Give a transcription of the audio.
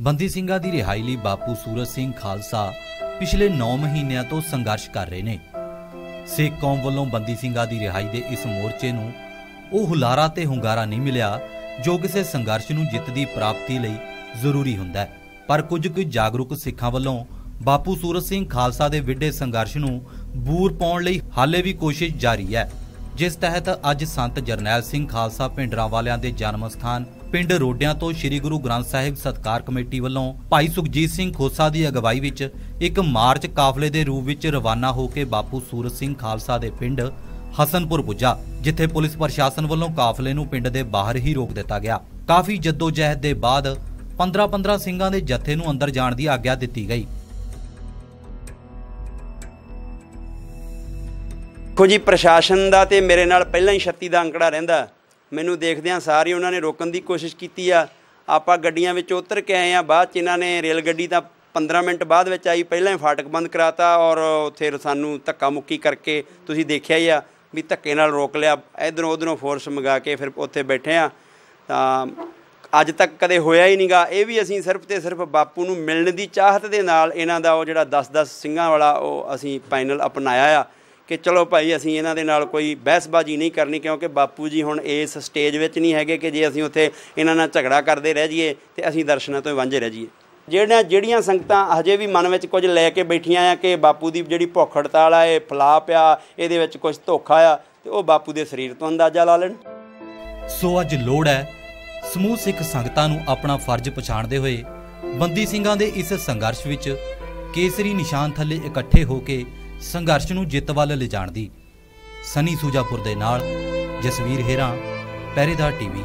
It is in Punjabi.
ਬੰਦੀ ਸਿੰਘਾਂ ਦੀ ਰਿਹਾਈ ਲਈ ਬਾਪੂ ਸੂਰਜ ਸਿੰਘ ਖਾਲਸਾ ਪਿਛਲੇ 9 ਮਹੀਨਿਆਂ ਤੋਂ ਸੰਘਰਸ਼ ਕਰ ਰਹੇ ਨੇ। ਸਿੱਖ ਕੌਮ ਵੱਲੋਂ ਬੰਦੀ ਸਿੰਘਾਂ ਦੀ ਰਿਹਾਈ ਦੇ ਇਸ ਮੋਰਚੇ ਨੂੰ ਉਹ ਹੁਲਾਰਾ ਤੇ ਹੁੰਗਾਰਾ ਨਹੀਂ ਮਿਲਿਆ ਜੋ ਕਿਸੇ ਸੰਘਰਸ਼ ਨੂੰ ਜਿੱਤ ਦੀ ਪ੍ਰਾਪਤੀ ਲਈ ਜ਼ਰੂਰੀ ਹੁੰਦਾ ਹੈ। ਪਰ ਕੁਝ ਕੁ ਜਾਗਰੂਕ ਸਿੱਖਾਂ ਵੱਲੋਂ ਬਾਪੂ ਸੂਰਜ ਸਿੰਘ ਖਾਲਸਾ ਦੇ ਵਿੱਢੇ ਸੰਘਰਸ਼ ਨੂੰ ਬੂਰ ਪਾਉਣ ਲਈ ਹਾਲੇ ਵੀ ਕੋਸ਼ਿਸ਼ ਜਾਰੀ ਹੈ। ਜਿਸ ਤਹਿਤ ਅੱਜ ਸੰਤ ਜਰਨੈਲ ਸਿੰਘ ਖਾਲਸਾ ਪਿੰਡਰਾਂ ਵਾਲਿਆਂ ਦੇ ਜਨਮ ਸਥਾਨ, ਪਿੰਡ ਰੋਡਿਆਂ ਤੋਂ ਸ੍ਰੀ ਗੁਰੂ ਗ੍ਰੰਥ ਸਾਹਿਬ ਸਤਕਾਰ ਕਮੇਟੀ ਵੱਲੋਂ ਭਾਈ ਸੁਖਜੀਤ ਸਿੰਘ ਖੋਸਾ ਦੀ ਅਗਵਾਈ ਵਿੱਚ ਇੱਕ ਮਾਰਚ ਕਾਫਲੇ ਦੇ ਰੂਪ ਵਿੱਚ ਰਵਾਨਾ ਹੋ ਕੇ ਬਾਪੂ ਸੂਰਜ ਸਿੰਘ ਖਾਲਸਾ ਦੇ ਪਿੰਡ ਹਸਨਪੁਰ ਪੁੱਜਾ, ਜਿੱਥੇ ਪੁਲਿਸ ਪ੍ਰਸ਼ਾਸਨ ਵੱਲੋਂ ਕਾਫਲੇ ਨੂੰ ਪਿੰਡ ਦੇ ਬਾਹਰ ਹੀ ਰੋਕ ਦਿੱਤਾ ਗਿਆ। ਕਾਫੀ ਜਹਿਦ ਦੇ ਬਾਅਦ 15-15 ਸਿੰਘਾਂ ਦੇ ਜਥੇ ਨੂੰ ਅੰਦਰ ਜਾਣ ਦੀ ਆਗਿਆ ਦਿੱਤੀ ਗਈ। ਦੇਖੋ ਜੀ, ਪ੍ਰਸ਼ਾਸਨ ਦਾ ਤੇ ਮੇਰੇ ਨਾਲ ਪਹਿਲਾਂ ਹੀ 36 ਦਾ ਅੰਕੜਾ ਰਹਿੰਦਾ। ਮੈਨੂੰ ਦੇਖਦਿਆਂ ਸਾਰੇ ਉਹਨਾਂ ਨੇ ਰੋਕਣ ਦੀ ਕੋਸ਼ਿਸ਼ ਕੀਤੀ ਆ। ਆਪਾਂ ਗੱਡੀਆਂ ਵਿੱਚ ਉਤਰ ਕੇ ਆਏ ਆ, ਬਾਅਦ ਚ ਇਹਨਾਂ ਨੇ ਰੇਲ ਗੱਡੀ ਤਾਂ 15 ਮਿੰਟ ਬਾਅਦ ਵਿੱਚ ਆਈ, ਪਹਿਲਾਂ ਹੀ ਫਾਟਕ ਬੰਦ ਕਰਾਤਾ ਔਰ ਉੱਥੇ ਸਾਨੂੰ ਧੱਕਾ ਮੁੱਕੀ ਕਰਕੇ ਤੁਸੀਂ ਦੇਖਿਆ ਹੀ ਆ ਵੀ ਧੱਕੇ ਨਾਲ ਰੋਕ ਲਿਆ। ਇਧਰੋਂ ਉਧਰੋਂ ਫੋਰਸ ਮੰਗਾ ਕੇ ਫਿਰ ਉੱਥੇ ਬੈਠੇ ਆ। ਤਾਂ ਅੱਜ ਤੱਕ ਕਦੇ ਹੋਇਆ ਹੀ ਨਹੀਂਗਾ ਇਹ ਵੀ ਅਸੀਂ ਸਿਰਫ ਤੇ ਸਿਰਫ ਬਾਪੂ ਨੂੰ ਮਿਲਣ ਦੀ ਚਾਹਤ ਦੇ ਨਾਲ ਇਹਨਾਂ ਦਾ ਉਹ ਜਿਹੜਾ 10-10 ਸਿੰਘਾਂ ਵਾਲਾ ਉਹ ਅਸੀਂ ਪੈਨਲ ਅਪਣਾਇਆ ਆ। ਕਿ ਚਲੋ ਭਾਈ ਅਸੀਂ ਇਹਨਾਂ ਦੇ ਨਾਲ ਕੋਈ ਬਹਿਸਬਾਜ਼ੀ ਨਹੀਂ ਕਰਨੀ ਕਿਉਂਕਿ ਬਾਪੂ ਜੀ ਹੁਣ ਇਸ ਸਟੇਜ ਵਿੱਚ ਨਹੀਂ ਹੈਗੇ ਕਿ ਜੇ ਅਸੀਂ ਉੱਥੇ ਇਹਨਾਂ ਨਾਲ ਝਗੜਾ ਕਰਦੇ ਰਹਿ ਜਾਈਏ ਤੇ ਅਸੀਂ ਦਰਸ਼ਨਾਂ ਤੋਂ ਵਾਂਝੇ ਰਹਿ ਜਾਈਏ। ਜਿਹੜੀਆਂ ਜਿਹੜੀਆਂ ਸੰਗਤਾਂ ਹਜੇ ਵੀ ਮਨ ਵਿੱਚ ਕੁਝ ਲੈ ਕੇ ਬੈਠੀਆਂ ਆ ਕਿ ਬਾਪੂ ਦੀ ਜਿਹੜੀ ਭੁੱਖ ਹੜਤਾਲ ਆ, ਇਹ ਫਲਾ ਆ ਇਹਦੇ ਵਿੱਚ ਕੁਝ ਧੋਖਾ ਆ, ਤੇ ਉਹ ਬਾਪੂ ਦੇ ਸਰੀਰ ਤੋਂ ਅੰਦਾਜ਼ਾ ਲਾ ਲੈਣ। ਸੋ ਅੱਜ ਲੋੜ ਹੈ ਸਮੂਹ ਸਿੱਖ ਸੰਗਤਾਂ ਨੂੰ ਆਪਣਾ ਫਰਜ਼ ਪਛਾਣਦੇ ਹੋਏ ਬੰਦੀ ਸਿੰਘਾਂ ਦੇ ਇਸ ਸੰਘਰਸ਼ ਵਿੱਚ ਕੇਸਰੀ ਨਿਸ਼ਾਨ ਥੱਲੇ ਇਕੱਠੇ ਹੋ ਕੇ ਸੰਘਰਸ਼ ਨੂੰ ਜਿੱਤ ਵੱਲ ਲਿਜਾਣ ਦੀ। ਸਨੀ ਸੂਜਾਪੁਰ ਦੇ ਨਾਲ ਜਸਵੀਰ ਹੇਰਾ ਪਹਿਰੇਦਾਰ ਟੀਵੀ।